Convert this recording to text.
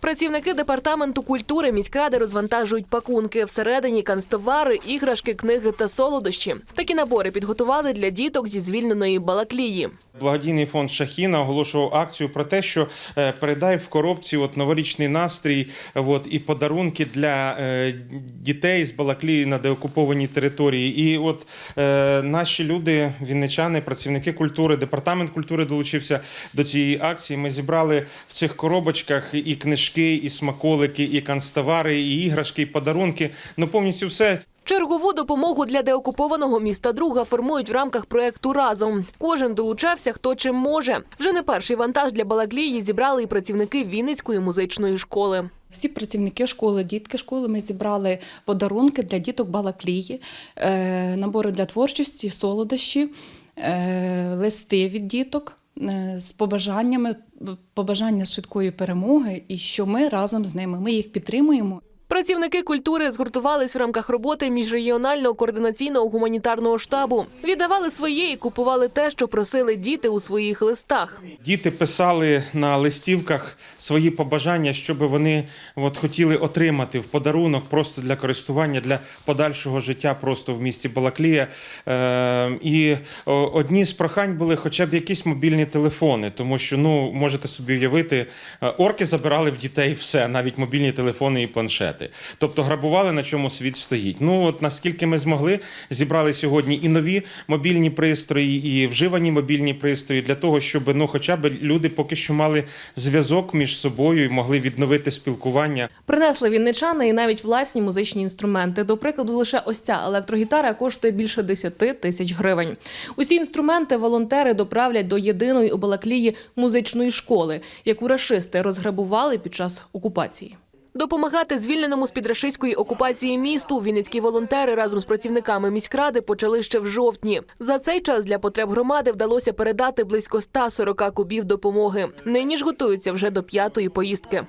Працівники департаменту культури міськради розвантажують пакунки. Всередині канцтовари, іграшки, книги та солодощі. Такі набори підготували для діток зі звільненої Балаклії. Благодійний фонд Шахіна оголошував акцію про те, що е, передай в коробці от новорічний настрій, от і подарунки для е, дітей з Балаклії на деокупованій території. І от е, наші люди, вінничани, працівники культури, департамент культури долучився до цієї акції. Ми зібрали в цих коробочках і книжки, і смаколики, і канцтовари, і іграшки, і подарунки. Ну повністю все. Чергову допомогу для деокупованого міста друга формують в рамках проекту разом. Кожен долучався, хто чим може. Вже не перший вантаж для Балаклії зібрали і працівники Вінницької музичної школи. Всі працівники школи, дітки школи, ми зібрали подарунки для діток Балаклії, е, набори для творчості, солодощі, е, листи від діток з побажаннями, побажання швидкої перемоги, і що ми разом з ними. Ми їх підтримуємо. Працівники культури згуртувались в рамках роботи міжрегіонального координаційного гуманітарного штабу. Віддавали своє і купували те, що просили діти у своїх листах. Діти писали на листівках свої побажання, що би вони от, хотіли отримати в подарунок просто для користування, для подальшого життя просто в місті Балаклія. Е, і одні з прохань були хоча б якісь мобільні телефони, тому що ну можете собі уявити, е, орки забирали в дітей все, навіть мобільні телефони і планшети. Тобто грабували на чому світ стоїть. Ну от наскільки ми змогли, зібрали сьогодні і нові мобільні пристрої, і вживані мобільні пристрої для того, щоб ну, хоча б люди поки що мали зв'язок між собою і могли відновити спілкування. Принесли вінничани і навіть власні музичні інструменти. До прикладу, лише ось ця електрогітара коштує більше 10 тисяч гривень. Усі інструменти волонтери доправлять до єдиної у Балаклії музичної школи, яку рашисти розграбували під час окупації. Допомагати звільненому з під рашистської окупації місту вінницькі волонтери разом з працівниками міськради почали ще в жовтні. За цей час для потреб громади вдалося передати близько 140 кубів допомоги. Нині ж готуються вже до п'ятої поїздки.